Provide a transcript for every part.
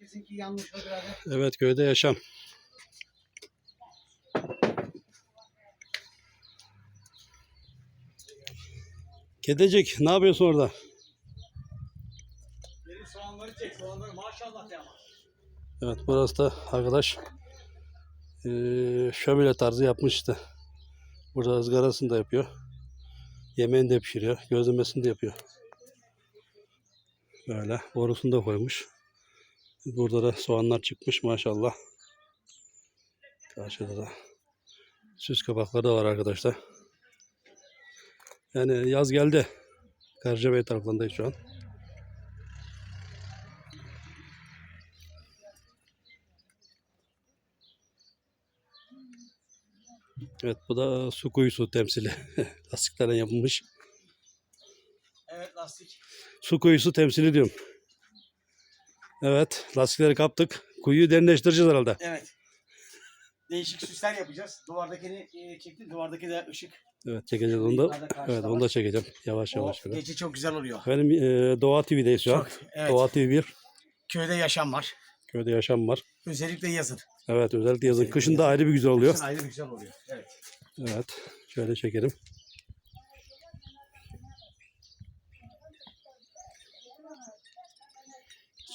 Kesinki yanlış o birader. Evet köyde yaşam. Kedicik ne yapıyorsun orada? Benim soğanları çek. Soğanları maşallah ya. Evet burası da arkadaş şömine tarzı yapmış işte. Burada ızgarasını da yapıyor. Yemeğini de pişiriyor. Gözlemesini de yapıyor. Böyle borusunu da koymuş. Burada da soğanlar çıkmış maşallah. Karşıda da süs kabakları da var arkadaşlar. Yani yaz geldi. Karacabey taraflarındayız şu an. Evet bu da su kuyusu temsili. Lastiklerden yapılmış. Evet lastik. Su kuyusu temsili diyorum. Evet lastikleri kaptık. Kuyuyu derinleştireceğiz herhalde. Evet. Değişik süsler yapacağız. Duvardakini e, çektim. Duvardaki de ışık. Evet çekeceğiz onu da. Evet onu da çekeceğim. Yavaş O yavaş. Böyle. gece çok güzel oluyor. Benim e, Doğa TV'deyiz şu an. Çok, evet. Doğa TV 1. Köyde yaşam var. Köyde yaşam var. Özellikle yazın. Evet özellikle yazın. Özellikle Kışın da yazın. ayrı bir güzel oluyor. Kışın ayrı bir güzel oluyor. Evet. Evet. Şöyle çekelim.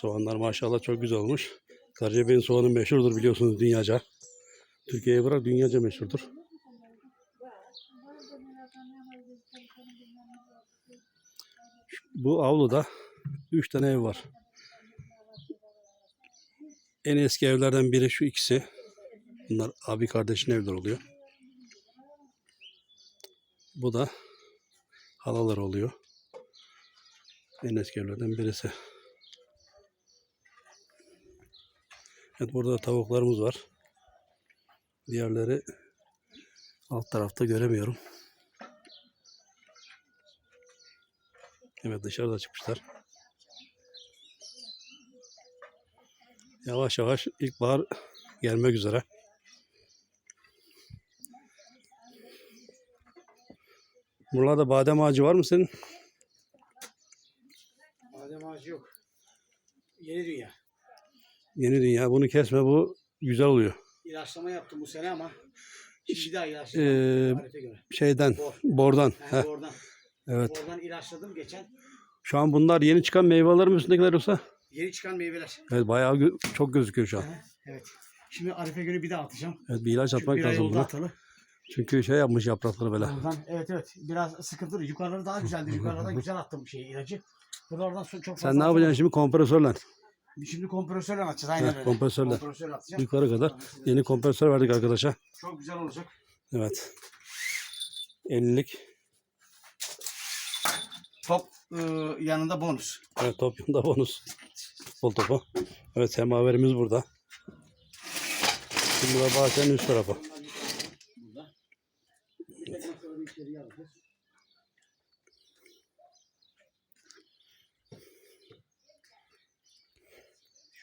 Soğanlar maşallah çok güzel olmuş. Karacabey'in soğanı meşhurdur biliyorsunuz dünyaca. Türkiye'ye bırak dünyaca meşhurdur. Bu avluda 3 tane ev var. En eski evlerden biri şu ikisi. Bunlar abi kardeşin evler oluyor. Bu da halalar oluyor. En eski evlerden birisi. Evet burada da tavuklarımız var. Diğerleri alt tarafta göremiyorum. Evet dışarıda çıkmışlar. Yavaş yavaş ilkbahar gelmek üzere. Buralarda badem ağacı var mı senin? Badem ağacı yok. Yeni dünya. Yeni dünya. Bunu kesme bu güzel oluyor. İlaçlama yaptım bu sene ama şimdi bir daha ilaçladım. Ee. Şeyden, Bor. bordan. Yani Heh, oradan, evet. oradan ilaçladım geçen. Şu an bunlar yeni çıkan meyvelerin mi üstündekiler yoksa? Yeni çıkan meyveler. Evet bayağı gö- çok gözüküyor şu an. Aha, Evet. Şimdi Arife günü bir daha atacağım. Evet bir ilaç Çünkü atmak bir ay lazım oldu buna. atalı. Çünkü şey yapmış yaprakları böyle. Oradan, evet evet. Biraz sıkıntılı. Yukarıları daha güzeldi. Yukarıdan güzel attım şey ilacı. Buralardan su çok fazla Sen ne yapacaksın şimdi kompresörle? Şimdi kompresörle atacağız. Aynen Heh, öyle. kompresörle. Kompresörle atacağım. Yukarı kadar yeni kompresör verdik arkadaşa. Çok güzel olacak. Evet. 50'lik. Top ıı, yanında bonus. Evet top yanında bonus. Futbol topu. Evet semaverimiz burada. Şimdi de bahçenin üst tarafı. Burada. Tek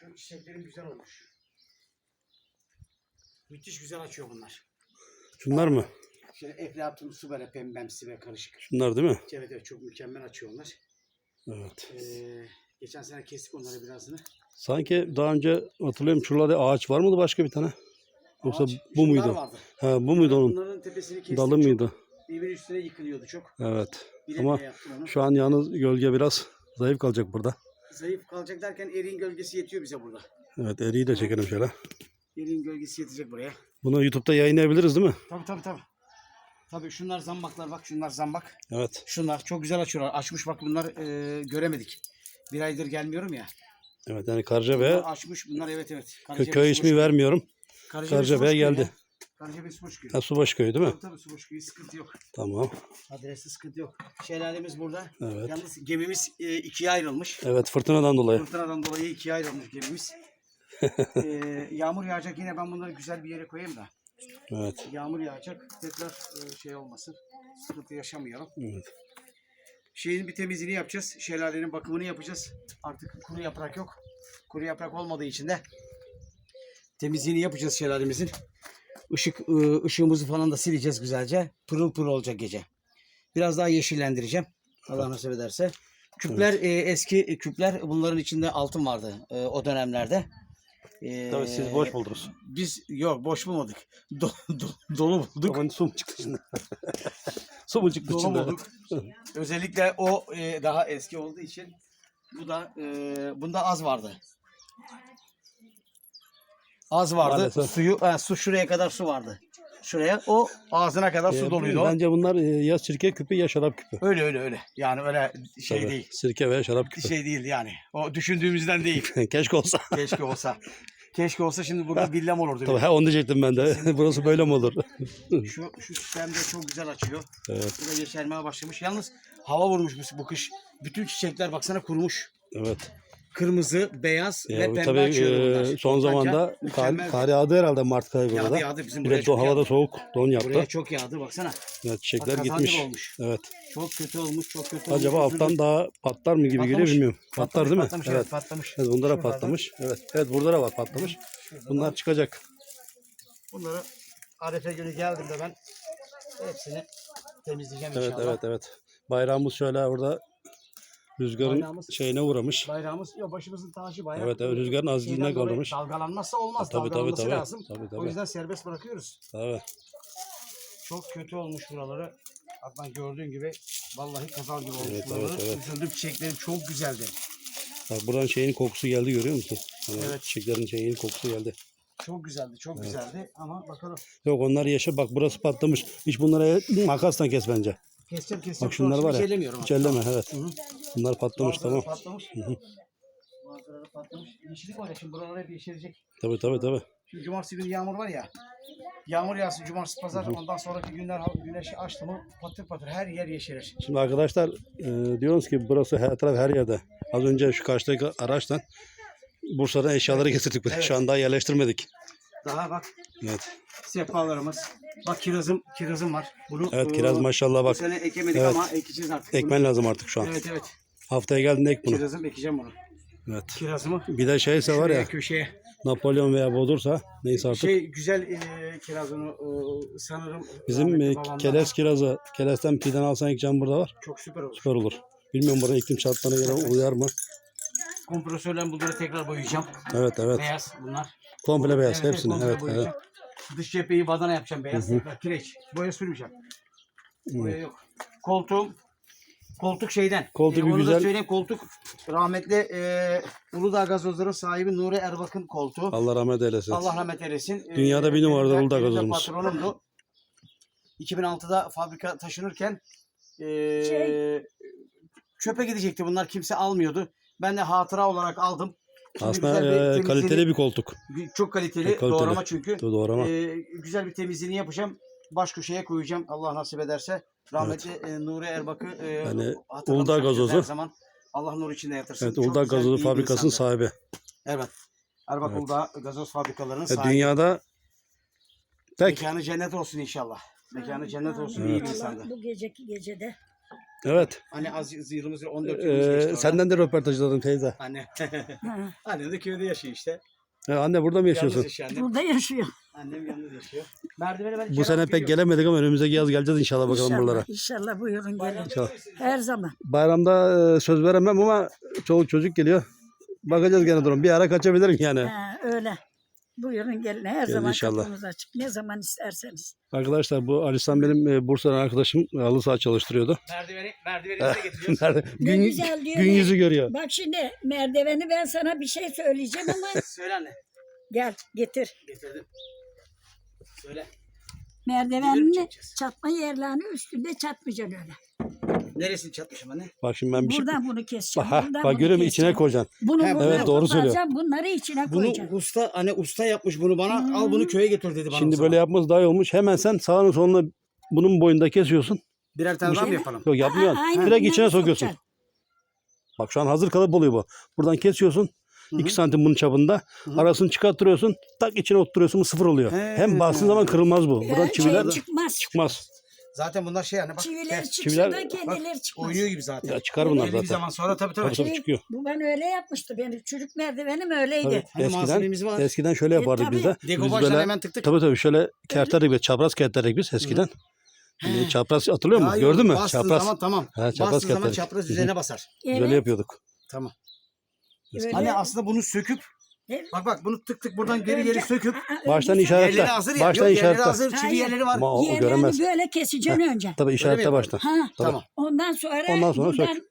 Şu çiçeklerim güzel olmuş. Müthiş güzel açıyor bunlar. Şunlar mı? Şöyle eflatunsu böyle pembemsi ve karışık. Şunlar değil mi? Evet evet çok mükemmel açıyor onlar. Evet. Ee, geçen sene kestik onları birazını. Sanki daha önce hatırlıyorum şurada ağaç var mıydı başka bir tane? Yoksa Ağaç, bu şunlar muydu? Vardı. Ha bu muydu onun? Bunların tepesini kestik. Dalı çok. mıydı? Birbiri üstüne yıkılıyordu çok. Evet. Bile Ama bile yaptım onu. Şu an yalnız gölge biraz zayıf kalacak burada. Zayıf kalacak derken eriğin gölgesi yetiyor bize burada. Evet eriği de çekelim şöyle. Eriğin gölgesi yetecek buraya. Bunu YouTube'da yayınlayabiliriz değil mi? Tabii tabii tabii. Tabii şunlar zambaklar bak şunlar zambak. Evet. Şunlar çok güzel açıyorlar. Açmış bak bunlar e, göremedik. Bir aydır gelmiyorum ya. Evet yani Karacabey Bunlar açmış bunlar evet evet. kö- köy ismi vermiyorum. Karacabey'e geldi. Karacabey Suboşköy. Ha Subaşı köyü değil mi? Tabii tabii Suboşköy sıkıntı yok. Tamam. Adresi sıkıntı yok. Şelalemiz burada. Evet. Yalnız gemimiz e, ikiye ayrılmış. Evet fırtınadan dolayı. Fırtınadan dolayı ikiye ayrılmış gemimiz. e, yağmur yağacak yine ben bunları güzel bir yere koyayım da. Evet. Yağmur yağacak tekrar e, şey olmasın. Sıkıntı yaşamayalım. evet. Şeyin bir temizliğini yapacağız. Şelalenin bakımını yapacağız. Artık kuru yaprak yok. Kuru yaprak olmadığı için de temizliğini yapacağız şelalemizin. Işık ı, ışığımızı falan da sileceğiz güzelce. Pırıl pırıl olacak gece. Biraz daha yeşillendireceğim. Allah nasip ederse. Küpler e, eski küpler bunların içinde altın vardı e, o dönemlerde. E, Tabii siz boş buldunuz. Biz yok boş bulmadık. Do- do- dolu bulduk. Aman su mu çıktı şimdi? su mu çıktı Dolu içinde? bulduk. Özellikle o e, daha eski olduğu için bu da e, bunda az vardı. Az vardı. Maalesef. Suyu ha, su şuraya kadar su vardı. Şuraya o ağzına kadar su Ee, doluydu. Bence bunlar e, ya sirke küpü ya şarap küpü. Öyle öyle öyle. Yani öyle şey Tabii, değil. Sirke veya şarap küpü. Şey değil yani. O düşündüğümüzden değil. Keşke olsa. Keşke olsa. Keşke olsa şimdi burada villam olurdu. Tabii, ha, onu diyecektim ben de. Burası böyle mi olur? Şu şu sistem de çok güzel açıyor. evet, Bu da yeşermeye başlamış. Yalnız hava vurmuş bu, bu kış. Bütün çiçekler baksana kurumuş. evet. Kırmızı, beyaz Ya, ve bu pembe tabii açıyor e, bunlar. son zamanda kar, mükemmel. kar yağdı herhalde Mart ayı burada. Yağdı yağdı. Bizim Bir buraya de çok do, havada yağdı. soğuk don yaptı. Buraya çok yağdı baksana. Evet, Bak, çiçekler kazan gitmiş. olmuş. Evet. Çok kötü olmuş, çok kötü Acaba olmuş. alttan daha patlar mı gibi geliyor Patlamış. bilmiyorum. Patlar değil mi? Patlamış, evet. evet. patlamış. Evet, bunlara Şuralarda. patlamış. Evet. Evet burada da var patlamış. Bunlar çıkacak. Bunları Arefe günü geldiğimde ben hepsini temizleyeceğim Evet inşallah. evet evet. Bayrağımız şöyle orada rüzgarın Bayrağımız- şeyine uğramış. Bayrağımız yok başımızın tacı bayrak. Evet, evet, rüzgarın azizliğine kaldırmış. Dalgalanmazsa olmaz. Tabii, tabii, Dalgalanması tabii. lazım. Tabii, O tabii. yüzden serbest bırakıyoruz. Tabii. Çok kötü olmuş buraları. Adnan gördüğün gibi vallahi kazal gibi olmuş Evet, buraları. evet, evet. Üzüldüm çiçeklerim çok güzeldi. Bak buradan şeyin kokusu geldi görüyor musun? Hani Evet. Çiçeklerin şeyin kokusu geldi. Çok güzeldi, çok güzeldi ama bakalım. Yok onlar yaşa bak burası patlamış. Hiç bunlara makasla kes bence. Keseceğim keseceğim. Bak şunlar var ya. Hiç elleme evet. Hı hı. Bunlar patlamış Bazıları tamam. patlamış. hı. Bazıları patlamış. Yeşillik olacak şimdi buralar hep yeşerecek. Tabii tabii tabii. Şimdi cumartesi günü yağmur var ya. Yağmur yağsın cumartesi pazar ondan sonraki günler güneşi açtı mı patır patır her yer yeşerir. Şimdi arkadaşlar e, diyoruz ki burası her taraf her yerde. Az önce şu karşıdaki araçtan Bursa'dan eşyaları getirdik buraya. Evet. Şu an daha yerleştirmedik. Daha bak Evet. sehpalarımız. Bak kirazım, kirazım var. Bunu Evet kiraz e, maşallah Bu bak. sene ekemedik Evet. ama ekeceğiz artık. Ekmen lazım artık şu an. Evet evet. Haftaya geldiğinde ek bunu. Kirazım ekeceğim bunu. Evet. Kirazımı Bir de şeyse var şuraya ya köşeye. Napolyon veya Bodursa neyse artık. Şey güzel e, kirazını e, sanırım Bizim rahmetli e, babamdan keles kirazı, kelesten piden alsan ekeceğim burada var. çok süper olur. Süper olur. Bilmiyorum buranın iklim şartlarına göre uyar mı? Kompresörle bunları tekrar boyayacağım. Evet evet. Beyaz bunlar. Komple beyaz Evet, hepsini. komple Evet evet. boyayacağım. Dış cepheyi badana yapacağım beyaz. Tekrar kireç. Boya sürmeyeceğim. Boya yok. Koltuğum koltuk şeyden. Koltuk Ee, bir onu da güzel. söyleyeyim koltuk rahmetli e, Uludağ gazozların sahibi Nuri Erbak'ın koltuğu. Allah rahmet eylesin. Allah rahmet eylesin. Ee, Dünyada bir benim de- Uludağ de gazozumuz. Patronumdu. 2006'da fabrika taşınırken ee, Şey- çöpe gidecekti bunlar kimse almıyordu. Ben de hatıra olarak aldım. Aslında güzel bir e, kaliteli bir koltuk. çok kaliteli, Çok kaliteli. doğrama çünkü. Doğrama. Ee, güzel bir temizliğini yapacağım. Baş köşeye koyacağım Allah nasip ederse. Rahmetli e, Nuri Erbak'ı e, Yani Uludağ gazozu. Her zaman Allah nur içinde yatırsın. Evet Uludağ Gazozu Fabrikası'nın sahibi. Evet. Erbak Evet. Uludağ gazoz fabrikalarının E, sahibi. dünyada tek. Mekanı cennet olsun inşallah. Mekanı cennet olsun. iyi bir insandı. Bu geceki gecede. Evet. Hani az yılımız 14 yılımız geçti Ee, orada. senden de röportaj aldım teyze. Anne. Ha, Annem de köyde yaşıyor işte. E, anne burada mı Yalnız yaşıyorsun? yaşıyor annem. burada yaşıyor. Annem yalnız yaşıyor. Merdivene ben Bu sene pek gelemedik ama önümüzdeki yaz geleceğiz inşallah bakalım İnşallah, buralara. İnşallah buyurun gelin. Her zaman. Bayramda e, söz veremem ama çoluk çocuk geliyor. Bakacağız gene durum. Bir ara kaçabilirim yani. Ha, öyle. Buyurun gelin. Her Gelin zaman inşallah. kapımız açık. Ne zaman isterseniz. Arkadaşlar bu Alistan benim e, Bursa'dan arkadaşım. Halı saha çalıştırıyordu. Merdiveni, merdiveni size getiriyoruz. Nerede? Ne gün, güzel diyor gün ya. yüzü görüyor. Bak şimdi merdiveni ben sana bir şey söyleyeceğim ama Söyle anne. gel getir. Getirdim. Söyle. Merdivenini çekeceğiz. çatma yerlerini üstünde çatmayacaksın öyle. Neresini çatmışım anne? Bak şimdi ben bir şey... Buradan bunu keseceğim. Ha, buradan bak bunu görüyor musun? İçine keseceğim. koyacaksın. Bunu He, evet, doğru söylüyor. koparacağım, Bunları içine Bunu koyacaksın. usta hani usta yapmış bunu bana. Al bunu köye götür dedi bana. Şimdi böyle yapması daha iyi olmuş. Hemen sen sağını solunu bunun boyunda kesiyorsun. birer tane daha mı yapalım? Yok yapmıyorsun. Aa, aynen, Direkt bunları içine sokuyorsun. sokacaksın. Bak şu an hazır kalıp oluyor bu. Buradan kesiyorsun. Hı hı. 2 santim bunun çapında. Arasını çıkarttırıyorsun. Tak içine oturuyorsun bu sıfır oluyor. He. Hem bastığın zaman kırılmaz bu. Buradan Ee, çiviler şey çıkmaz. çıkmaz. Zaten bunlar şey hani bak. Çiviler çıksa çiviler- da kendileri çıkmaz. oynuyor gibi zaten. Ya çıkar bunlar Belli bir zaten. zaman sonra tabii tabii. Tabii tabii çıkıyor. Bu ben öyle yapmıştı. Benim çocuk merdivenim öyleydi. Tabii. Hani Eskiden, malzememiz var. eskiden şöyle yapardık tabii. biz de. Biz böyle hemen tık tık. tabii tabii şöyle kertlerdik ve çapraz kertlerdik biz eskiden. Hani çapraz atılıyor mu? Daha iyi Gördün mü? Çapraz. zaman tamam. Ha, çapraz zaman çapraz üzerine basar. Evet. Böyle yapıyorduk. Tamam. Hani aslında bunu söküp. Bak bak bunu tık tık buradan geri Önce- geri söküp Baştan sen- işaret- yerleri hazır ya. Baştan Yok, yerleri işaretle. hazır. Çivi Hayır. yerleri var. Ama o, Yerlerini göremez. böyle keseceksin önce. Tabii işaretle mi? baştan. Ha. Tabii. Tamam. Ondan sonra, Ondan sonra sök. buradan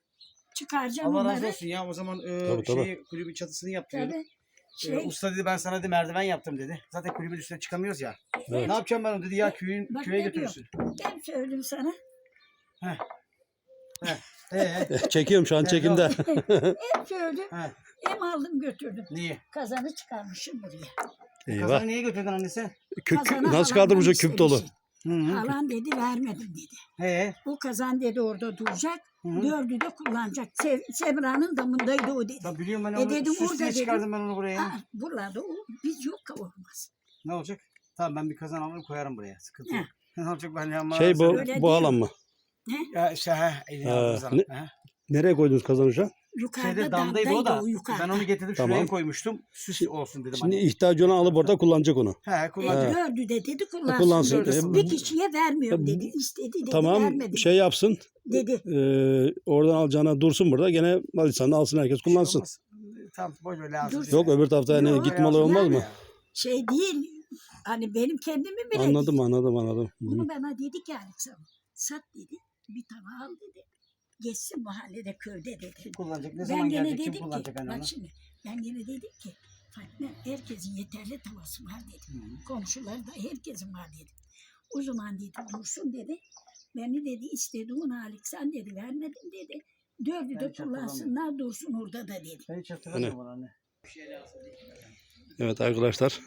çıkaracaksın Allah razı olsun ya o zaman e, Tabii, tabii. şeyi, kulübün çatısını yaptırıyorduk. Tabii. E, Şey, usta dedi ben sana dedi merdiven yaptım dedi. Zaten kulübün üstüne çıkamıyoruz ya. Evet. Ne yapacağım ben onu dedi ya köyün Bak köye ne götürürsün. ben söyledim sana. Çekiyorum şu an çekimde. Hem söyledim he, hem aldım götürdüm. niye? Kazanı çıkarmışım buraya. Eyvah. Kazanı niye götürdün anne sen? Kü- kü- Kazanı nasıl halamdan kaldırmışsın küp dolu? istemişim. Hı hı. Halan dedi vermedim dedi. He. O kazan dedi orada duracak. Hı. Dördü de kullanacak. Sev, Semra'nın damındaydı o dedi. Ya biliyorum ben E onu. dedim, orada diye dedim. çıkardım ben onu buraya. ya. Ha, buralarda o, biz yok olmaz. Ne olacak? Tamam ben bir kazan alırım koyarım buraya. Sıkıntı He. yok. Ne olacak ben ya? Şey bu, Öyle bu değil. alan mı? Ya işte. Elini ne-. Nereye koydunuz kazanı şu an? Yukarıda Şeyde damdaydı o da. yukarıda. Ben onu getirdim Tamam. şuraya koymuştum. Süs olsun dedim. Şimdi hani. ihtiyacı olan alıp orada kullanacak onu. He E, kullanacak. dördü de dedi kullansın. Kullansın. dedi. E, bir kişiye vermiyorum e, dedi. İstedi dedi Tamam vermedim şey yapsın. dedi. e, oradan alacağına dursun burada. Gene Malisan'da alsın herkes kullansın. Olmaz. Tamam boş ver lazım. Dur. Yok öbür tarafta hani Yok, gitme olayı olmaz mı? Şey değil. Hani benim kendimi bile Anladım değil. anladım anladım. Hı. Bunu bana dedi ki Alexander. Sat dedi. Bir tane al dedi. Geçsin mahallede köyde dedi. Kim kullanacak? Ne Ben zaman gene gelecek? Kim dedim ki, kullanacak anne onu? bak şimdi ben gene dedim ki Fatma herkesin yeterli tavası var dedim. Hı. Komşuları da herkesin var dedim. O zaman dedi dursun dedi. Beni dedi istediğin Alexander dedi vermedim dedi. Dördü Ben de hiç hatırlamıyorum. kullansınlar dursun orada da dedi. Ben hiç hatırlamıyorum onu anne. Evet arkadaşlar.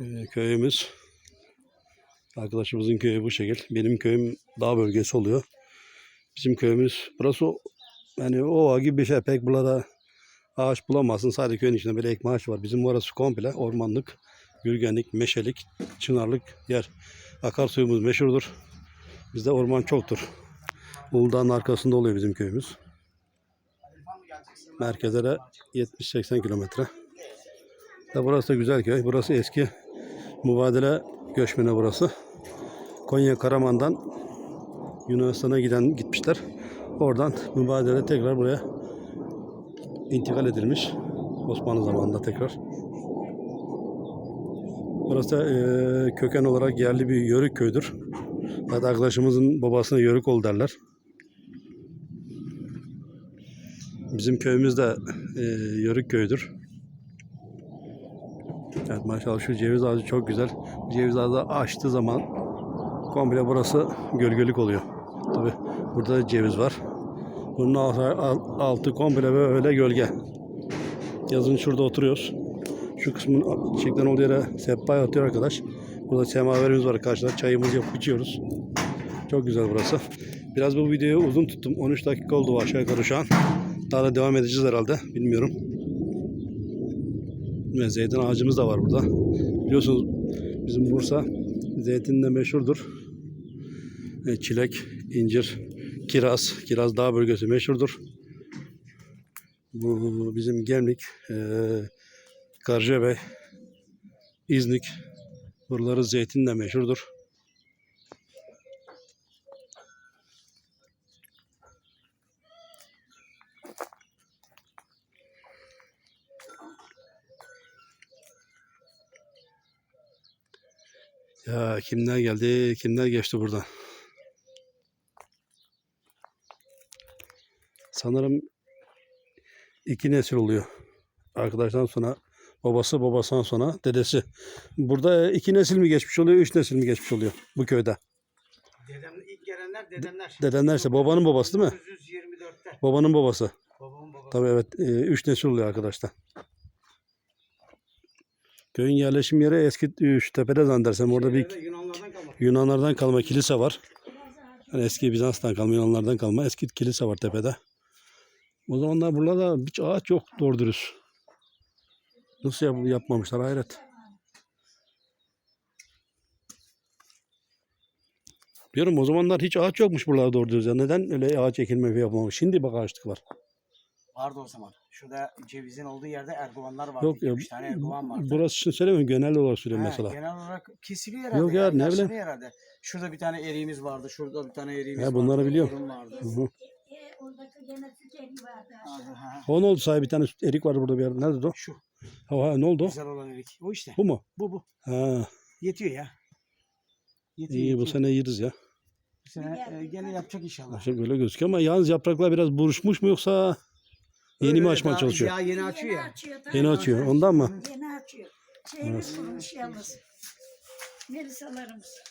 e, köyümüz. Arkadaşımızın köyü bu şekil. Benim köyüm dağ bölgesi oluyor. Bizim köyümüz burası yani ova gibi bir şey. Pek burada ağaç bulamazsın. Sadece köyün içinde böyle ekme ağaç var. Bizim orası komple ormanlık, gürgenlik, meşelik, çınarlık yer. Akarsuyumuz meşhurdur. Bizde orman çoktur. Uludağ'ın arkasında oluyor bizim köyümüz. Merkeze de 70-80 kilometre. Burası da güzel köy. Burası eski mübadele göçmeni burası. Konya Karaman'dan Yunanistan'a giden gitmişler. Oradan mübadele tekrar buraya intikal edilmiş. Osmanlı zamanında tekrar. Burası eee, köken olarak yerli bir yörük köydür. Hatta arkadaşımızın babasına yörük ol derler. Bizim köyümüz de eee yörük köyüdür. Evet maşallah şu ceviz ağacı çok güzel. Ceviz ağacı açtığı zaman komple burası gölgelik oluyor. Tabi burada da ceviz var. Bunun altı komple böyle gölge. Yazın şurada oturuyoruz. Şu kısmın çiçekten olduğu yere sehpa atıyor arkadaş. Burada semaverimiz var karşıda. Çayımızı yapıp içiyoruz. Çok güzel burası. Biraz bu videoyu uzun tuttum. 13 dakika oldu aşağı yukarı şu an. Daha da devam edeceğiz herhalde. Bilmiyorum. Ve zeytin ağacımız da var burada. Biliyorsunuz bizim Bursa zeytinle meşhurdur. Çilek, incir, kiraz. Kiraz dağ bölgesi meşhurdur. Bu bizim Gemlik, e, Karacabey, İznik. Buraları zeytinle meşhurdur. Ya kimler geldi, kimler geçti buradan? Sanırım iki nesil oluyor. Arkadaştan sonra babası, babasından sonra dedesi. Burada iki nesil mi geçmiş oluyor, üç nesil mi geçmiş oluyor bu köyde? Dedem, ilk gelenler dedemler. Dedenlerse babanın babası değil mi? 1924'te. Babanın babası. Babamın babası. Tabii evet, e, üç nesil oluyor arkadaşlar. Köyün yerleşim yeri eski e, şu tepede zannedersem orada bir Şeylerde Yunanlardan kalma. Yunanlardan kalma kilise var. Yani eski Bizans'tan kalma, Yunanlardan kalma eski kilise var tepede. O zamanlar burada hiç ağaç yok doğru dürüst. Nasıl yap- yapmamışlar hayret. Diyorum o zamanlar hiç ağaç yokmuş buralarda doğru dürüst. ya. Neden öyle ağaç ekilme yapmamış? Şimdi bak ağaçlık var. Vardı o zaman. Şurada cevizin olduğu yerde erguvanlar vardı. Yok ya Üç tane erguvan vardı. burası için söylemiyorum genel olarak söylüyorum mesela. Genel olarak kesiliyor herhalde. Yok ya, ne yaşlanıyor bileyim. herhalde. Şurada bir tane eriğimiz vardı. Şurada bir tane eriğimiz He, vardı. bunları biliyorum. Vardı. Hı hı. E, oradaki gene tükeni vardı. Vardı, ha. O ne oldu sahibi bir tane erik vardı burada bir yerde. Nerede o? Şu Ha, ha, ne oldu? o? güzel olan erik. O işte. Bu mu? Bu bu. Ha, Yetiyor ya. Yetiyor, iyi bu yetiyor. sene yeriz ya. Bu sene e, gene yapacak inşallah. Şey böyle gözüküyor ama yalnız yapraklar biraz buruşmuş mu yoksa yeni Öyle mi açmaya daha- çalışıyor? Ya yeni açıyor Yeni ya. açıyor. tabii. Yeni açıyor. Ondan mı? Yeni açıyor. Şeyimiz kurumuş yalnız. Melisalarımız.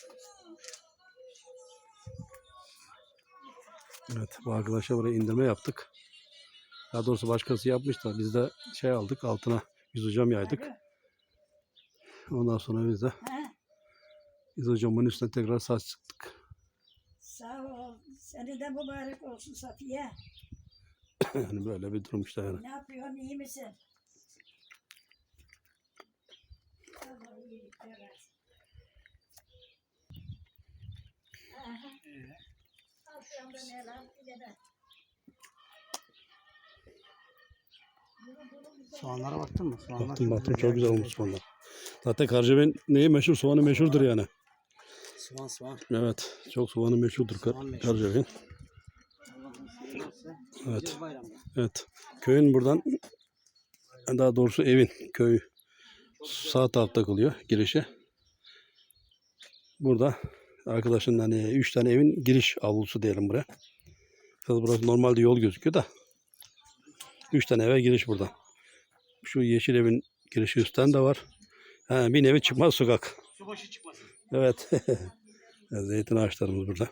Evet bu arkadaşa buraya indirme yaptık. Daha doğrusu başkası yapmış da biz de şey aldık altına yüzücam yaydık. Ondan sonra biz de yüzücamın üstüne tekrar saç sıktık. sağ ol. Seni de mübarek olsun Safiye. yani böyle bir durum işte yani. Ne yapıyorsun? iyi misin? Allah iyilikler versin. Aha. Soğanlara baktın mı? Soğanlar Baktım baktım çok güzel olmuş soğanlar. Zaten Karcabey'in neyi meşhur? Soğanı meşhurdur yani. Soğan soğan. Evet çok soğanı meşhurdur Kar Soğan meşhur. Karcabey'in. Evet. Evet. Köyün buradan daha doğrusu evin köy sağ tarafta kalıyor girişi. Burada arkadaşın hani üç tane evin giriş avlusu diyelim buraya. Kız burası normalde yol gözüküyor da üç tane eve giriş burada. Şu yeşil evin girişi üstten de var. Ha, bir nevi çıkmaz sokak. Subaşı çıkmasın. Evet. Zeytin ağaçlarımız burada.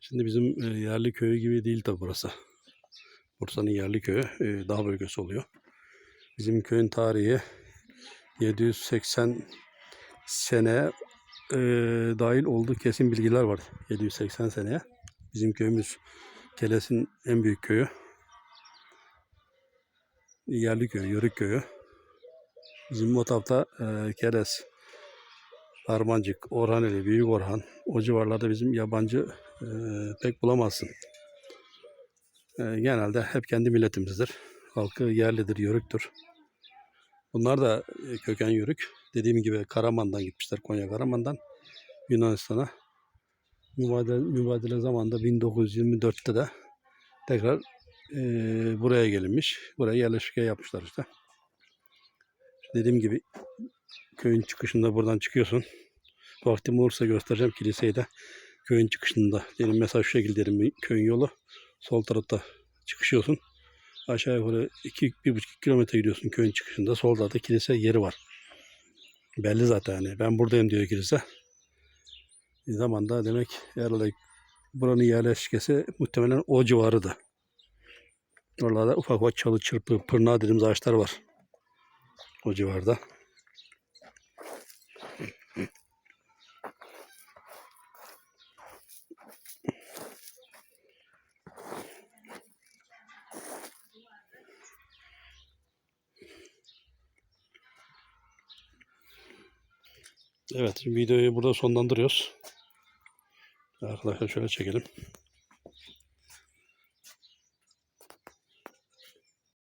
Şimdi bizim e, yerli köyü gibi değil tabi burası. Bursa'nın yerli köyü e, dağ bölgesi oluyor. Bizim köyün tarihi 780 sene e, dahil olduğu kesin bilgiler var. 780 seneye. Bizim köyümüz Keles'in en büyük köyü. Yerli köyü, Yörük köyü. Bizim Motap'ta e, Keles, Armancık, Orhaneli, Büyük Orhan o civarlarda bizim yabancı e, pek bulamazsın. E, genelde hep kendi milletimizdir. Halkı yerlidir, Yörüktür. Bunlar da e, köken Yörük. Dediğim gibi Karaman'dan gitmişler, Konya Karaman'dan Yunanistan'a. Mübadele, mübadele zamanında 1924'te de tekrar e, buraya gelinmiş. Buraya yerleşke yapmışlar işte. Dediğim gibi köyün çıkışında buradan çıkıyorsun. Vaktim olursa göstereceğim kiliseyi de. Köyün çıkışında. Diyelim mesela şu şekilde köyün yolu. Sol tarafta çıkışıyorsun. Aşağı yukarı 2-1,5 kilometre gidiyorsun köyün çıkışında. Solda da kilise yeri var. Belli zaten yani. Ben buradayım diyor kilise. Bir zamanda demek herhalde buranın yerleşkesi muhtemelen o civarıda. Oralarda ufak ufak çalı çırpı, pırnağı dediğimiz ağaçlar var. O civarda. Evet, videoyu burada sonlandırıyoruz. Arkadaşlar şöyle çekelim.